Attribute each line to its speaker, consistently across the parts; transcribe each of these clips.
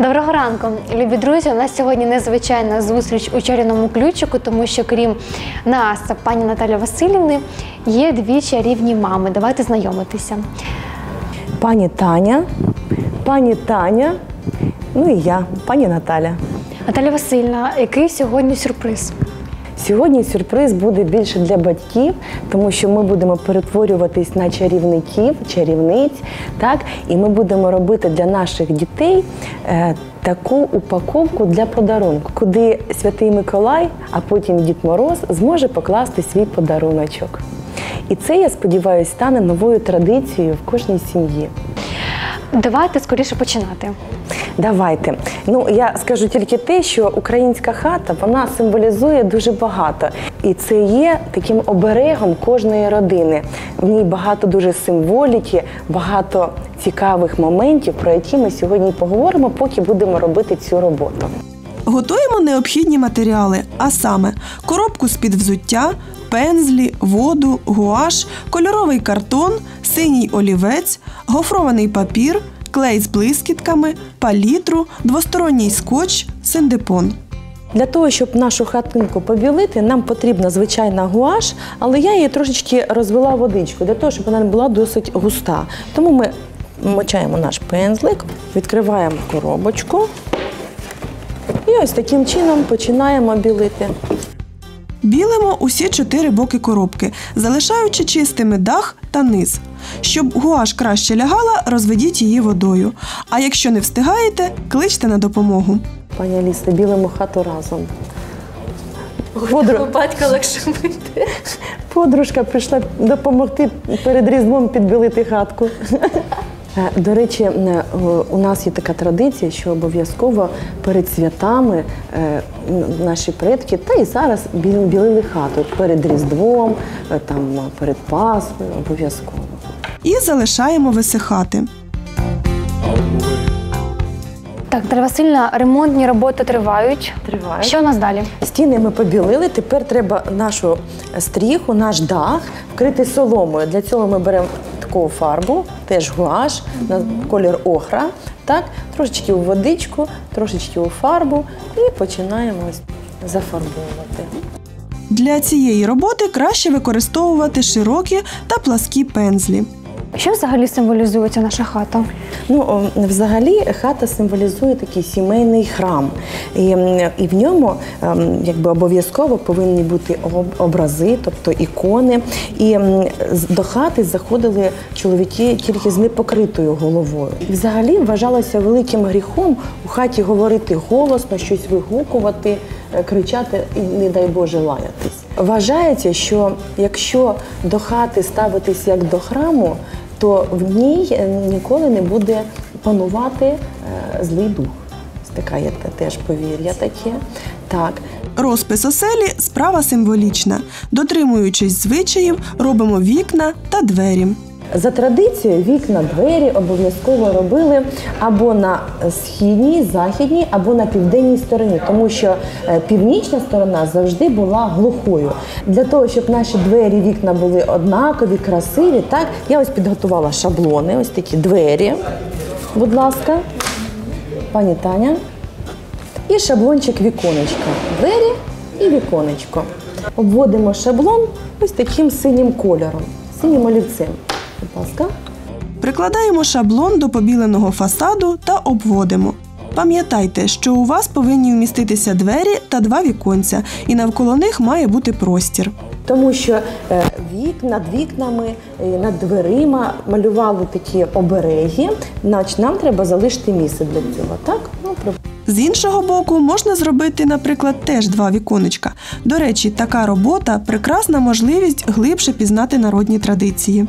Speaker 1: Доброго ранку, любі друзі. У нас сьогодні незвичайна зустріч у чарівному ключику, тому що крім нас, пані Наталі Васильівни, є дві чарівні мами. Давайте знайомитися.
Speaker 2: Пані Таня, пані Таня, ну і я, пані Наталя.
Speaker 1: Наталя Васильна, який сьогодні сюрприз?
Speaker 2: Сьогодні сюрприз буде більше для батьків, тому що ми будемо перетворюватись на чарівників, чарівниць, так і ми будемо робити для наших дітей е, таку упаковку для подарунку, куди святий Миколай, а потім Дід Мороз зможе покласти свій подаруночок. І це, я сподіваюся, стане новою традицією в кожній сім'ї.
Speaker 1: Давайте скоріше починати.
Speaker 2: Давайте. Ну я скажу тільки те, що українська хата вона символізує дуже багато, і це є таким оберегом кожної родини. В ній багато дуже символіки, багато цікавих моментів, про які ми сьогодні поговоримо, поки будемо робити цю роботу.
Speaker 3: Готуємо необхідні матеріали, а саме коробку з-під взуття, пензлі, воду, гуаш, кольоровий картон, синій олівець, гофрований папір, клей з блискітками, палітру, двосторонній скотч, синдепон.
Speaker 2: Для того, щоб нашу хатинку побілити, нам потрібна звичайна гуаш, але я її трошечки розвела водичкою, для того, щоб вона не була досить густа. Тому ми мочаємо наш пензлик, відкриваємо коробочку і ось таким чином починаємо білити.
Speaker 3: Білимо усі чотири боки коробки, залишаючи чистими дах та низ. Щоб гуаш краще лягала, розведіть її водою. А якщо не встигаєте, кличте на допомогу.
Speaker 2: Пані Аліса, білимо хату разом. Подруг...
Speaker 1: Батька легше мити.
Speaker 2: Подружка прийшла допомогти перед Різдвом підбілити хатку. Е, До речі, е, у нас є така традиція, що обов'язково перед святами е, наші предки, та і зараз білили хату перед Різдвом, там перед Пасхою, обов'язково.
Speaker 3: І залишаємо висихати.
Speaker 1: Так, Васильівна, ремонтні роботи тривають.
Speaker 2: Тривають.
Speaker 1: Що у нас далі?
Speaker 2: Стіни ми побілили. Тепер треба нашу стріху, наш дах вкрити соломою. Для цього ми беремо таку фарбу, теж гуаш, на колір охра. Так, трошечки у водичку, трошечки у фарбу і починаємо зафарбовувати.
Speaker 3: Для цієї роботи краще використовувати широкі та пласкі пензлі.
Speaker 1: Що взагалі символізується наша хата?
Speaker 2: Ну, взагалі, хата символізує такий сімейний храм, і, і в ньому ем, якби обов'язково повинні бути об- образи, тобто ікони. І до хати заходили чоловіки тільки з непокритою головою. І взагалі вважалося великим гріхом у хаті говорити голосно, щось вигукувати, е, кричати і, не дай Боже, лаятись. Вважається, що якщо до хати ставитись як до храму, то в ній е, ніколи не буде панувати е, злий дух. Стикає є теж повір'я таке. Так.
Speaker 3: Розпис оселі справа символічна. Дотримуючись звичаїв, робимо вікна та двері.
Speaker 2: За традицією, вікна, двері обов'язково робили або на східній, західній, або на південній стороні, тому що е, північна сторона завжди була глухою. Для того, щоб наші двері, вікна були однакові, красиві, так я ось підготувала шаблони, ось такі двері. Будь ласка, пані Таня. І шаблончик віконечка. Двері і віконечко. Обводимо шаблон ось таким синім кольором, синім олівцем. Будь ласка.
Speaker 3: Прикладаємо шаблон до побіленого фасаду та обводимо. Пам'ятайте, що у вас повинні вміститися двері та два віконця, і навколо них має бути простір.
Speaker 2: Тому що е, вік над вікнами, е, над дверима малювали такі обереги, значить нам треба залишити місце для цього. Так? Ну, про-
Speaker 3: З іншого боку, можна зробити, наприклад, теж два віконечка. До речі, така робота прекрасна можливість глибше пізнати народні традиції.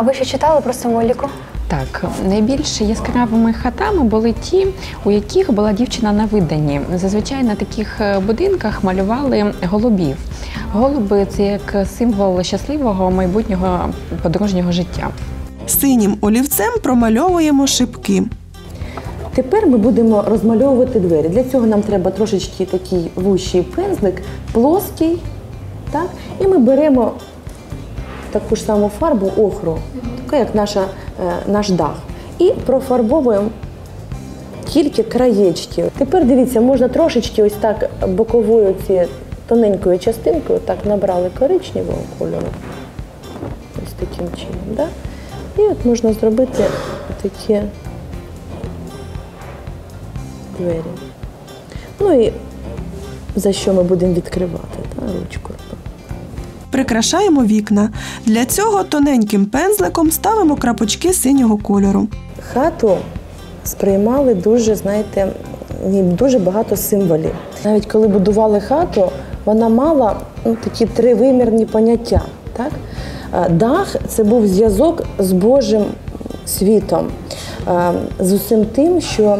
Speaker 1: А ви ще читали про символіку?
Speaker 4: Так, найбільш яскравими хатами були ті, у яких була дівчина на виданні. Зазвичай на таких е, будинках малювали голубів. Голуби це як символ щасливого майбутнього подружнього життя.
Speaker 3: Синім олівцем промальовуємо шибки.
Speaker 2: Тепер ми будемо розмальовувати двері. Для цього нам треба трошечки такий вущий пензлик, плоский. Так? І ми беремо таку ж саму фарбу охру, така як наша, е, наш дах. І профарбовуємо тільки краєчки. Тепер дивіться, можна трошечки ось так боковою ці тоненькою частинкою так набрали коричневого кольору. Ось таким чином. Да? І от можна зробити такі двері. Ну і за що ми будемо відкривати, да, ручку.
Speaker 3: Прикрашаємо вікна. Для цього тоненьким пензликом ставимо крапочки синього кольору.
Speaker 2: Хату сприймали дуже, знаєте, дуже багато символів. Навіть коли будували хату, вона мала ну, такі тривимірні поняття. Так? Е, Дах це був зв'язок з Божим світом, е, з усім тим, що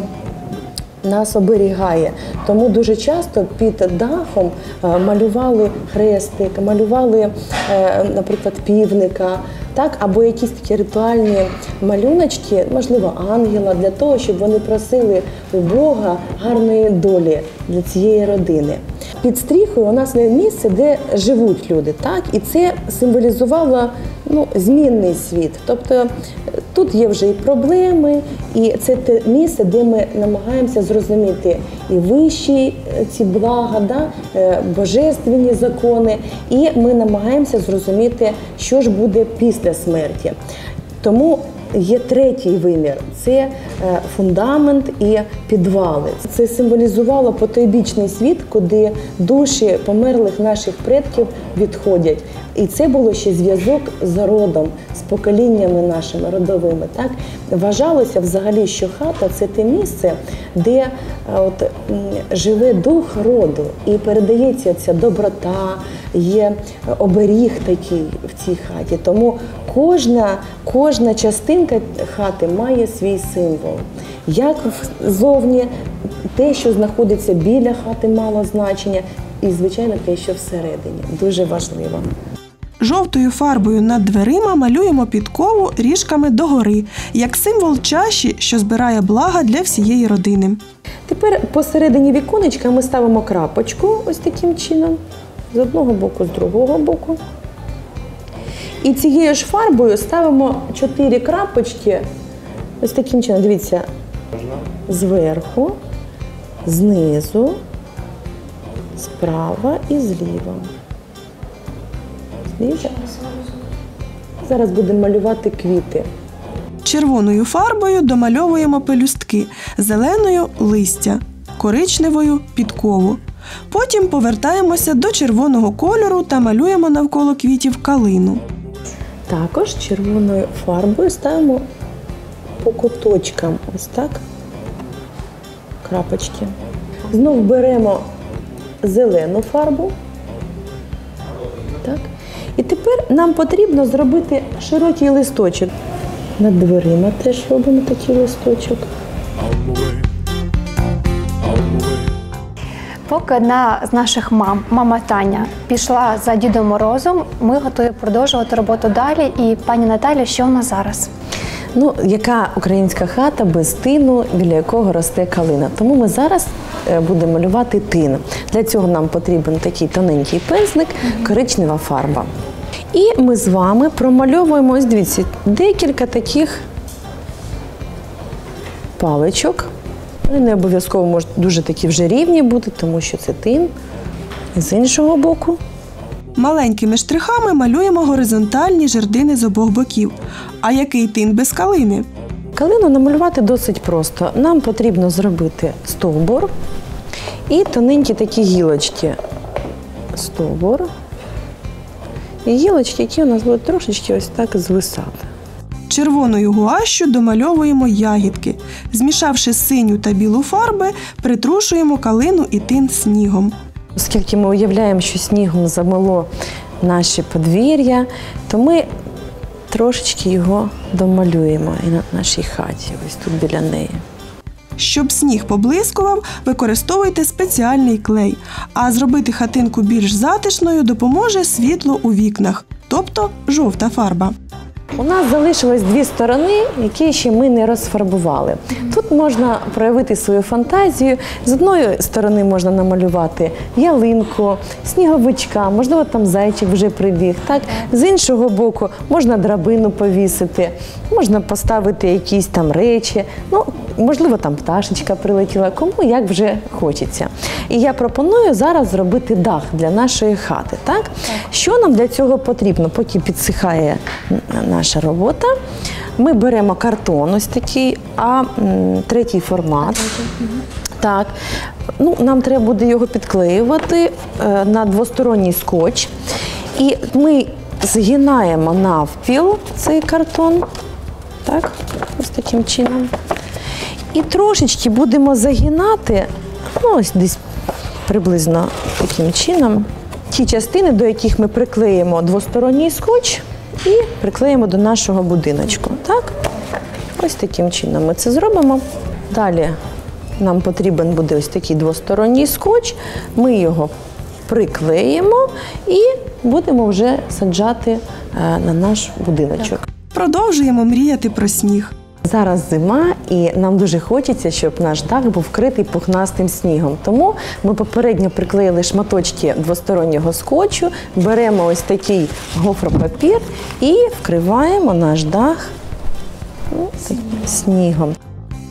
Speaker 2: нас оберігає. Тому дуже часто під дахом е, малювали хрестик, малювали, е, наприклад, півника, так, або якісь такі ритуальні малюночки, можливо, ангела, для того, щоб вони просили у Бога гарної долі для цієї родини. Під стріхою у нас є місце, де живуть люди, так, і це символізувало ну, змінний світ. Тобто тут є вже і проблеми, і це те місце, де ми намагаємося зрозуміти і вищі е, ці блага, да, е, божественні закони, і ми намагаємося зрозуміти, що ж буде після смерті. Тому є третій вимір це е, фундамент і підвали. Це символізувало потойбічний світ, куди душі померлих наших предків відходять. І це було ще зв'язок з родом, з поколіннями нашими родовими. Так вважалося взагалі, що хата це те місце, де е, от живе дух роду і передається ця доброта, є оберіг такий в цій хаті. Тому кожна, кожна частинка хати має свій символ. Як ззовні те, що знаходиться біля хати, мало значення, і звичайно те, що всередині дуже важливо.
Speaker 3: Жовтою фарбою над дверима малюємо підкову ріжками догори, як символ чаші, що збирає блага для всієї родини.
Speaker 2: Тепер посередині віконечка ми ставимо крапочку ось таким чином, з одного боку, з другого боку. І цією ж фарбою ставимо чотири крапочки ось таким чином. Дивіться, зверху, знизу, справа і зліва. Зліва. Зараз будемо малювати квіти.
Speaker 3: Червоною фарбою домальовуємо пелюстки, зеленою листя, коричневою підкову. Потім повертаємося до червоного кольору та малюємо навколо квітів калину.
Speaker 2: Також червоною фарбою ставимо по куточкам. Ось так. Крапочки. Знов беремо зелену фарбу. Так. І тепер нам потрібно зробити широкий листочок. Над дверима теж робимо такий листочок.
Speaker 1: Поки одна з наших мам, мама Таня, пішла за Дідом Морозом, ми готові продовжувати роботу далі. І пані Наталі, що у нас зараз?
Speaker 2: Ну, яка українська хата без тину, біля якого росте калина. Тому ми зараз е, будемо малювати тин. Для цього нам потрібен такий тоненький пензлик, коричнева фарба. І ми з вами промальовуємо, ось дивіться, декілька таких паличок. Вони не обов'язково можуть дуже такі вже рівні бути, тому що це тин. З іншого боку.
Speaker 3: Маленькими штрихами малюємо горизонтальні жердини з обох боків. А який тин без калини?
Speaker 2: Калину намалювати досить просто. Нам потрібно зробити стовбур і тоненькі такі гілочки. Стовбур. І гілочки, які у нас будуть трошечки ось так звисати.
Speaker 3: Червоною гуашю домальовуємо ягідки. Змішавши синю та білу фарби, притрушуємо калину і тин снігом.
Speaker 2: Оскільки ми уявляємо, що снігом замело наші подвір'я, то ми трошечки його домалюємо і на нашій хаті, ось тут біля неї.
Speaker 3: Щоб сніг поблискував, використовуйте спеціальний клей. А зробити хатинку більш затишною допоможе світло у вікнах, тобто жовта фарба.
Speaker 2: У нас залишилось дві сторони, які ще ми не розфарбували. Тут можна проявити свою фантазію. З одної сторони можна намалювати ялинку, сніговичка, можливо, там зайчик вже прибіг. Так? З іншого боку, можна драбину повісити, можна поставити якісь там речі. Ну, можливо, там пташечка прилетіла, кому як вже хочеться. І я пропоную зараз зробити дах для нашої хати. Так? Що нам для цього потрібно? Поки підсихає наша робота. Ми беремо картон, ось такий, а третій формат. Так, ну нам треба буде його підклеювати е, на двосторонній скотч. І ми згинаємо навпіл цей картон. Так, ось таким чином. І трошечки будемо загинати, ну ось десь приблизно таким чином. Ті частини, до яких ми приклеїмо двосторонній скотч і приклеїмо до нашого будиночку. Так? Ось таким чином ми це зробимо. Далі нам потрібен буде ось такий двосторонній скотч. Ми його приклеїмо і будемо вже саджати е, на наш будиночок.
Speaker 3: Продовжуємо мріяти про сніг.
Speaker 2: Зараз зима, і нам дуже хочеться, щоб наш дах був вкритий пухнастим снігом. Тому ми попередньо приклеїли шматочки двостороннього скотчу, беремо ось такий гофропапір і вкриваємо наш дах ну, снігом.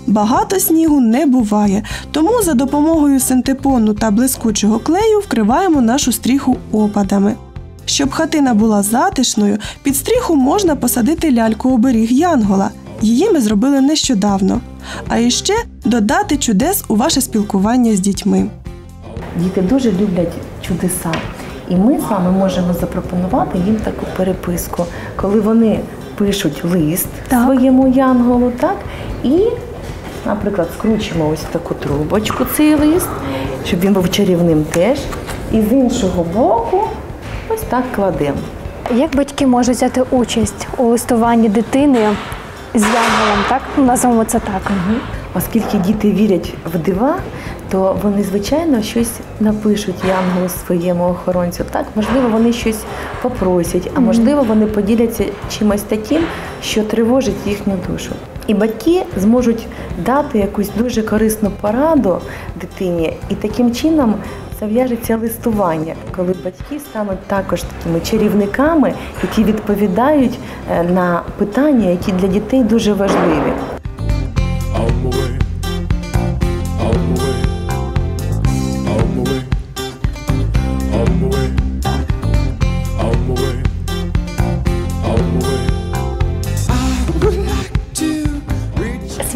Speaker 3: Багато снігу не буває, тому за допомогою синтепону та блискучого клею вкриваємо нашу стріху опадами. Щоб хатина була затишною, під стріху можна посадити ляльку оберіг Янгола. Її ми зробили нещодавно. А іще додати чудес у ваше спілкування з дітьми.
Speaker 2: Діти дуже люблять чудеса. І ми з вами можемо запропонувати їм таку переписку, коли вони пишуть лист
Speaker 1: Так.
Speaker 2: своєму янголу, так? І, наприклад, скручуємо ось в таку трубочку цей лист, щоб він був чарівним теж. І з іншого боку ось так кладемо.
Speaker 1: Як батьки можуть взяти участь у листуванні дитини з янголом, так? Назвемо це так.
Speaker 2: Оскільки діти вірять в дива, то вони, звичайно, щось напишуть янголу своєму охоронцю. Так, можливо, вони щось попросять, а можливо, вони поділяться чимось таким, що тривожить їхню душу. І батьки зможуть дати якусь дуже корисну пораду дитині, і таким чином зав'яжеться листування, коли батьки стануть також такими чарівниками, які відповідають е, на питання, які для дітей дуже важливі.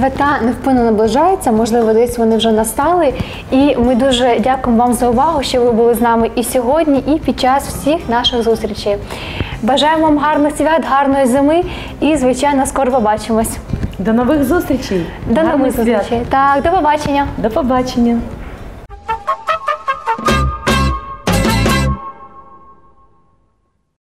Speaker 1: Свята невпинно наближаються, можливо, десь вони вже настали. І ми дуже дякуємо вам за увагу, що ви були з нами і сьогодні, і під час всіх наших зустрічей. Бажаємо вам гарних свят, гарної зими і, звичайно, скоро побачимось.
Speaker 2: До нових зустрічей!
Speaker 1: До нових зустрічей. Так, до побачення.
Speaker 2: До побачення!